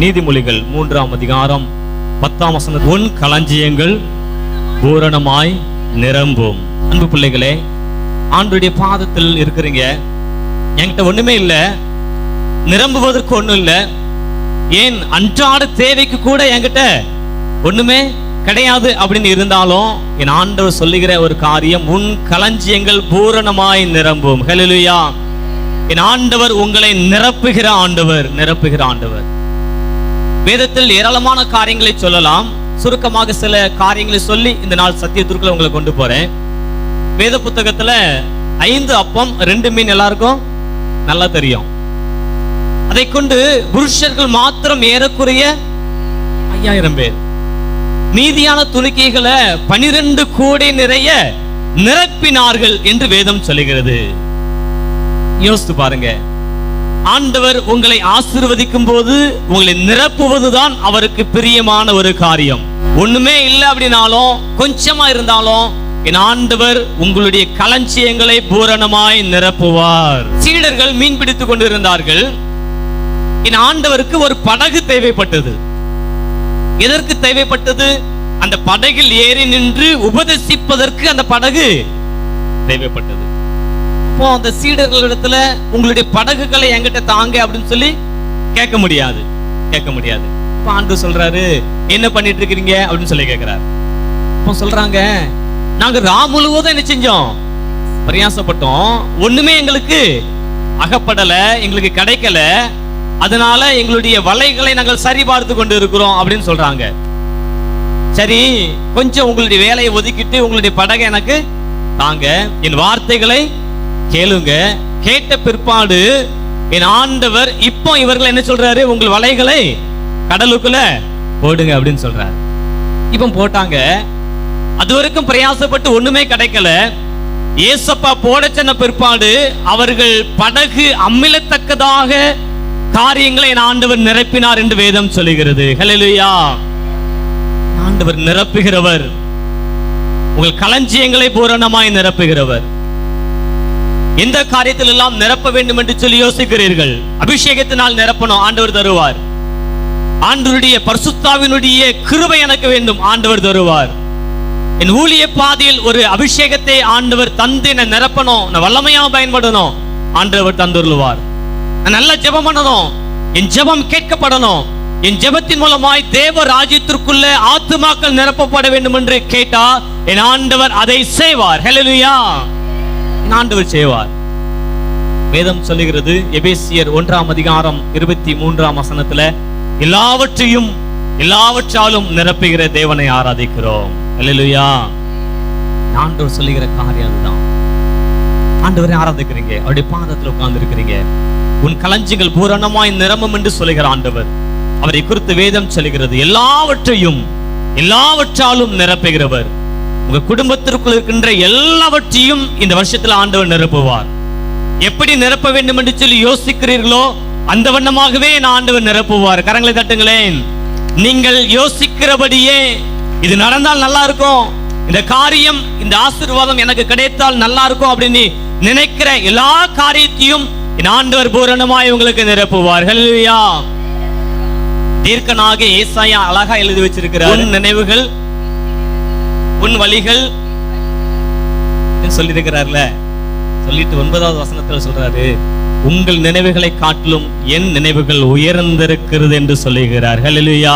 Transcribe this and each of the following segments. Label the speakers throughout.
Speaker 1: நீதிமொழிகள் மூன்றாம் அதிகாரம் பத்தாம் வசனம் உன் களஞ்சியங்கள் பூரணமாய் நிரம்பும். அன்பு பிள்ளைகளே ஆண்டுடைய பாதத்தில் இருக்கிறீங்க. என்கிட்ட ஒண்ணுமே இல்லை. நிரம்புவதற்கு ஒண்ணும் இல்லை. ஏன் அன்றாட தேவைக்கு கூட என்கிட்ட ஒண்ணுமே கிடையாது அப்படின்னு இருந்தாலும் என் ஆண்டவர் சொல்லுகிற ஒரு காரியம் உன் களஞ்சியங்கள் பூரணமாய் நிரம்பும். ஹalleluya என் ஆண்டவர் உங்களை நிரப்புகிற ஆண்டவர் நிரப்புகிற ஆண்டவர். வேதத்தில் ஏராளமான காரியங்களை சொல்லலாம். சுருக்கமாக சில காரியங்களை சொல்லி இந்த நாள் சத்தியத்திற்குள்ள உங்களை கொண்டு போறேன். வேத புத்தகத்துல ஐந்து அப்பம் ரெண்டு மீன் எல்லாருக்கும் நல்லா தெரியும். அதை கொண்டு புருஷர்கள் மாத்திரம் ஏறக்குறைய ஐயாயிரம் பேர். மீதியான துணிக்கைகளை பனிரெண்டு கோடி நிறைய நிரப்பினார்கள் என்று வேதம் சொல்லுகிறது. யோசித்து பாருங்க. ஆண்டவர் உங்களை ஆசிர்வதிக்கும் போது உங்களை நிரப்புவதுதான் அவருக்கு பிரியமான ஒரு காரியம். ஒண்ணுமே இல்லை அப்படின்னாலும் கொஞ்சமா இருந்தாலும் என் ஆண்டவர் உங்களுடைய களஞ்சியங்களை பூரணமாய் நிரப்புவார். சீடர்கள் மீன் பிடித்துக் கொண்டிருந்தார்கள். என் ஆண்டவருக்கு ஒரு படகு தேவைப்பட்டது. எதற்கு தேவைப்பட்டது? அந்த படகில் ஏறி நின்று உபதேசிப்பதற்கு அந்த படகு தேவைப்பட்டது. அப்போ அந்த சீடர்களிடத்துல உங்களுடைய படகுகளை என்கிட்ட தாங்க அப்படின்னு சொல்லி கேட்க முடியாது. கேட்க முடியாது. அப்ப ஆண்டு சொல்றாரு என்ன பண்ணிட்டு இருக்கிறீங்க? அப்படின்னு சொல்லி கேட்கிறாரு. அப்போ சொல்றாங்க நாங்க ரா முழுவதும் என்ன செஞ்சோம்? பிரயாசப்பட்டோம். ஒண்ணுமே எங்களுக்கு அகப்படல எங்களுக்கு கிடைக்கல. அதனால எங்களுடைய வலைகளை நாங்கள் சரி பார்த்து கொண்டு இருக்கிறோம் அப்படின்னு சொல்றாங்க. சரி கொஞ்சம் உங்களுடைய வேலையை ஒதுக்கிட்டு உங்களுடைய படகை எனக்கு தாங்க. என் வார்த்தைகளை கேளுங்க. கேட்ட பிற்பாடு என் ஆண்டவர் இப்போ இவர்கள் என்ன சொல்றாரு? உங்கள் வலைகளை கடலுக்குள்ள போடுங்க அப்படின்னு சொல்றாரு. இப்போ போட்டாங்க. அது வரைக்கும் பிரயாசப்பட்டு ஒண்ணுமே கிடைக்கல. ஏசப்பா போட சென்ன பிற்பாடு அவர்கள் படகு அமிலத்தக்கதாக காரியங்களை என் ஆண்டவர் நிரப்பினார் என்று வேதம் சொல்லுகிறது. ஹலெலுயா ஆண்டவர் நிரப்புகிறவர். உங்கள் களஞ்சியங்களை பூரணமாய் நிரப்புகிறவர். எந்த காரியத்தில் எல்லாம் நிரப்ப வேண்டும் என்று சொல்லி யோசிக்கிறீர்கள். அபிஷேகத்தினால் நிரப்பணும் ஆண்டவர் தருவார். ஆண்டவருடைய பரிசுத்தாவினுடைய கிருபை எனக்கு வேண்டும் ஆண்டவர் தருவார். என் ஊழிய பாதையில் ஒரு அபிஷேகத்தை ஆண்டவர் தந்து என்ன நிரப்பணும் நான் வல்லமையா பயன்படணும் ஆண்டவர் தந்துருவார் நான் நல்ல ஜெபம் பண்ணணும் என் ஜெபம் கேட்கப்படணும் என் ஜெபத்தின் மூலமாய் தேவ ராஜ்யத்திற்குள்ள ஆத்துமாக்கள் நிரப்பப்பட வேண்டும் என்று கேட்டா என் ஆண்டவர் அதை செய்வார். ஹெலலுயா ஆண்டவர் செய்வார். வேதம் சொல்லுகிறது எபேசியர் ஒன்றாம் அதிகாரம் இருபத்தி மூன்றாம் வசனத்துல எல்லாவற்றையும் எல்லாவற்றாலும் நிரப்புகிற தேவனை ஆராதிக்கிறோம். ஹalleluya ஆண்டவர் சொல்லுகிற காரியம் அதுதான். ஆண்டவரை ஆராதிக்கிறீங்க. அவருடைய பாதத்துல உட்கார்ந்து இருக்கிறீங்க உன் களஞ்சிகள் பூரணமாய் நிரம்பும் என்று சொல்லுகிற ஆண்டவர். அவரை குறித்து வேதம் சொல்லுகிறது எல்லாவற்றையும் எல்லாவற்றாலும் நிரப்புகிறவர். உங்க குடும்பத்திற்குள் இருக்கின்ற எல்லாவற்றையும் இந்த வருஷத்துல ஆண்டவர் நிரப்புவார். எப்படி நிரப்ப வேண்டும் என்று சொல்லி யோசிக்கிறீர்களோ அந்த வண்ணமாகவே நான் ஆண்டவர் நிரப்புவார். கரங்களை தட்டுங்களேன். நீங்கள் யோசிக்கிறபடியே இது நடந்தால் நல்லா இருக்கும் இந்த காரியம் இந்த ஆசீர்வாதம் எனக்கு கிடைத்தால் நல்லா இருக்கும் அப்படின்னு நினைக்கிற எல்லா காரியத்தையும் என் ஆண்டவர் பூரணமாய் உங்களுக்கு நிரப்புவார். ஹல்லேலூயா தீர்க்கனாக ஏசாயா அழகா எழுதி வச்சிருக்கிறார். நினைவுகள் உன் வழிகள் சொல்லியிருக்கிறார்ல. சொல்லிட்டு ஒன்பதாவது வசனத்தில் சொல்றாரு உங்கள் நினைவுகளை காட்டிலும் என் நினைவுகள் உயர்ந்திருக்கிறது என்று சொல்லுகிறார்கள் ஹalleluya.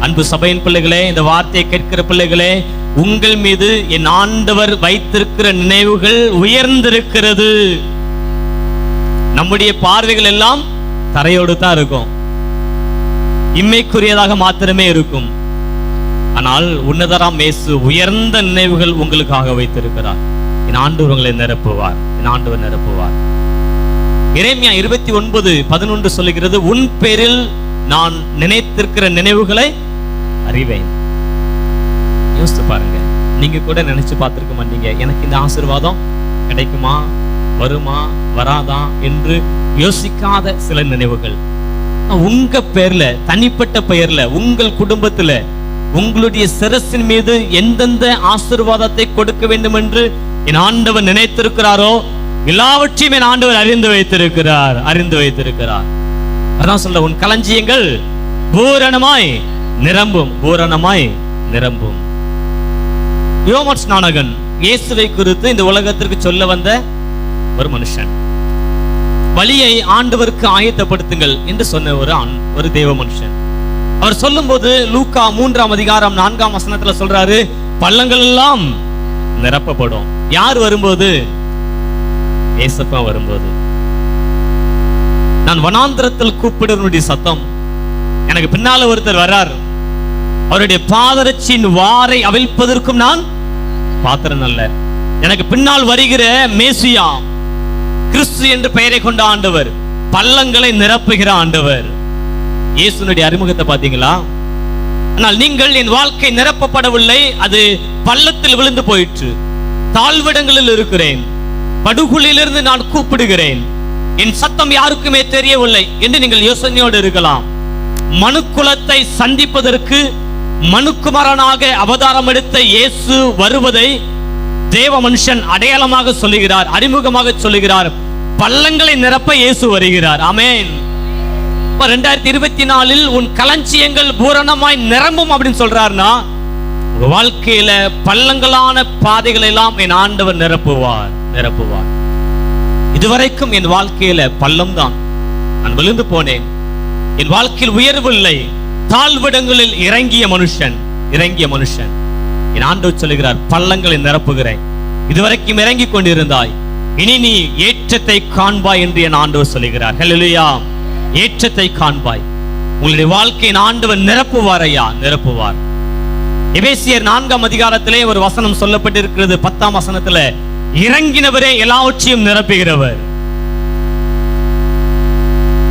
Speaker 1: அன்பு சபையின் பிள்ளைகளே இந்த வார்த்தையை கேட்கிற பிள்ளைகளே உங்கள் மீது என் ஆண்டவர் வைத்திருக்கிற நினைவுகள் உயர்ந்திருக்கிறது. நம்முடைய பார்வைகள் எல்லாம் தரையோடு தான் இருக்கும். இம்மைக்குரியதாக மாத்திரமே இருக்கும். ஆனால் உன்னதராம் மேசு உயர்ந்த நினைவுகள் உங்களுக்காக வைத்திருக்கிறார். என் ஆண்டு உங்களை நிரப்புவார். என் ஆண்டவர் நிரப்புவார். இறைமையா இருபத்தி ஒன்பது பதினொன்று சொல்லுகிறது உன் பேரில் நான் நினைத்திருக்கிற நினைவுகளை அறிவேன். யோசித்து பாருங்க. நீங்க கூட நினைச்சு பார்த்திருக்க மாட்டீங்க. எனக்கு இந்த ஆசீர்வாதம் கிடைக்குமா? வருமா? வராதா? என்று யோசிக்காத சில நினைவுகள். உங்க பேர்ல தனிப்பட்ட பெயர்ல உங்கள் குடும்பத்துல உங்களுடைய சிரசின் மீது எந்தெந்த ஆசீர்வாதத்தை கொடுக்க வேண்டும் என்று என் ஆண்டவர் நினைத்திருக்கிறாரோ எல்லாவற்றையும் என் ஆண்டவர் அறிந்து வைத்திருக்கிறார் அறிந்து வைத்திருக்கிறார். அதான் சொல்ற உன் களஞ்சியங்கள் பூரணமாய் நிரம்பும் பூரணமாய் நிரம்பும். யோமட் ஸ்நானகன் இயேசுவை குறித்து இந்த உலகத்திற்கு சொல்ல வந்த ஒரு மனுஷன். வழியை ஆண்டவருக்கு ஆயத்தப்படுத்துங்கள் என்று சொன்ன ஒரு ஆண் ஒரு தேவ மனுஷன். அவர் சொல்லும் போது லூக்கா மூன்றாம் அதிகாரம் நான்காம் வசனத்துல சொல்றாரு பள்ளங்கள் எல்லாம் நிரப்பப்படும். யார் வரும்போது? ஏசப்பா வரும்போது. நான் வனாந்திரத்தில் கூப்பிடுவனுடைய சத்தம். எனக்கு பின்னால ஒருத்தர் வர்றார். அவருடைய பாதரட்சியின் வாரை அவிழ்ப்பதற்கும் நான் பாத்திரன் அல்ல. எனக்கு பின்னால் வருகிற மேசியா கிறிஸ்து என்று பெயரை கொண்ட ஆண்டவர் பள்ளங்களை நிரப்புகிற ஆண்டவர். இயேசுனுடைய அறிமுகத்தை பாத்தீங்களா ஆனால் நீங்கள் என் வாழ்க்கை நிரப்பப்படவில்லை அது பள்ளத்தில் விழுந்து போயிற்று. தாழ்விடங்களில் இருக்கிறேன். படுகுழியிலிருந்து நான் கூப்பிடுகிறேன். என் சத்தம் யாருக்குமே தெரியவில்லை என்று நீங்கள் யோசனையோடு இருக்கலாம். மனுக்குலத்தை சந்திப்பதற்கு மனுக்குமரனாக அவதாரம் எடுத்த இயேசு வருவதை தேவ மனுஷன் அடையாளமாக சொல்லுகிறார் அறிமுகமாக சொல்லுகிறார். பள்ளங்களை நிரப்ப இயேசு வருகிறார். அமேன் அப்ப ரெண்டாயிரத்தி இருபத்தி நாலில் உன் களஞ்சியங்கள் பூரணமாய் நிரம்பும் அப்படின்னு சொல்றாருன்னா உங்க வாழ்க்கையில பள்ளங்களான பாதைகளை எல்லாம் என் ஆண்டவர் நிரப்புவார் நிரப்புவார். இதுவரைக்கும் என் வாழ்க்கையில பள்ளம் தான். நான் விழுந்து போனேன். என் வாழ்க்கையில் உயர்வில்லை தாழ்விடங்களில் இறங்கிய மனுஷன் இறங்கிய மனுஷன். என் ஆண்டவர் சொல்லுகிறார் பள்ளங்களை நிரப்புகிறேன். இதுவரைக்கும் இறங்கி கொண்டிருந்தாய். இனி நீ ஏற்றத்தை காண்பாய் என்று என் ஆண்டவர் சொல்லுகிறார். ஹalleluya ஏற்றத்தை காண்பாய். உங்களுடைய வாழ்க்கையின் ஆண்டவர் நிரப்புவார் ஐயா நிரப்புவார். எபேசியர் நான்காம் அதிகாரத்திலே ஒரு வசனம் சொல்லப்பட்டிருக்கிறது. பத்தாம் வசனத்துல இறங்கினவரே எல்லாவற்றையும் நிரப்புகிறவர்.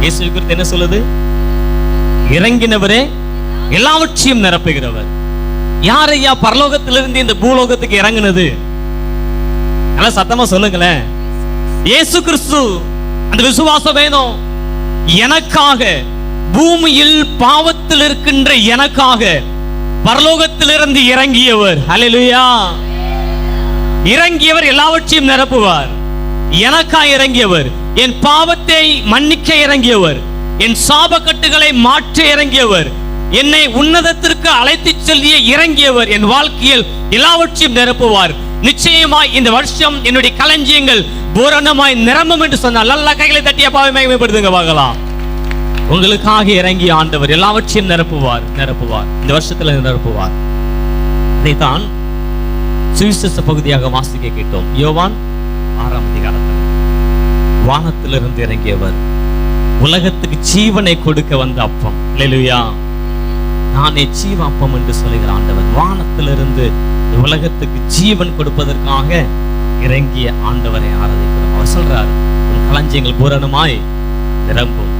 Speaker 1: இயேசு குறித்து என்ன சொல்லுது? இறங்கினவரே எல்லாவற்றையும் நிரப்புகிறவர். யார் ஐயா பரலோகத்திலிருந்து இந்த பூலோகத்துக்கு இறங்குனது? நல்லா சத்தமா சொல்லுங்களேன். இயேசு கிறிஸ்து அந்த விசுவாசம் வேணும் எனக்காக பூமியில் பாவத்தில் இருக்கின்ற எனக்காக பரலோகத்திலிருந்து இறங்கியவர். ஹalleluya இறங்கியவர் எல்லாவற்றையும் நிரப்புவார். எனக்கா இறங்கியவர். என் பாவத்தை மன்னிக்க இறங்கியவர். என் சாபக்கட்டுகளை மாற்ற இறங்கியவர். என்னை உன்னதத்திற்கு அழைத்து செல்லிய இறங்கியவர். என் வாழ்க்கையில் எல்லாவற்றையும் நிரப்புவார். நிச்சயமாய் இந்த வருஷம் என்னுடைய களஞ்சியங்கள் பூரணமாய் நிரம்பும் என்று சொன்னால் நல்ல கைகளை தட்டிய பாவை மகிமைப்படுத்துங்க பார்க்கலாம். உங்களுக்காக இறங்கி ஆண்டவர் எல்லாவற்றையும் நிரப்புவார் நிரப்புவார். இந்த வருஷத்துல நிரப்புவார். இதைத்தான் சுவிசேஷ பகுதியாக வாசிக்க கேட்டோம். யோவான் ஆறாம் அதிகாரத்தில். வானத்திலிருந்து இறங்கியவர். உலகத்துக்கு ஜீவனை கொடுக்க வந்த அப்பம். இல்லையா நானே ஜீவ அப்பம் என்று சொல்லுகிற ஆண்டவர். வானத்திலிருந்து உலகத்துக்கு ஜீவன் கொடுப்பதற்காக இறங்கிய ஆண்டவரை ஆராதிக்கிறோம். அவர் சொல்றாரு உன் களஞ்சியங்கள் பூரணமாய் நிரம்பும்.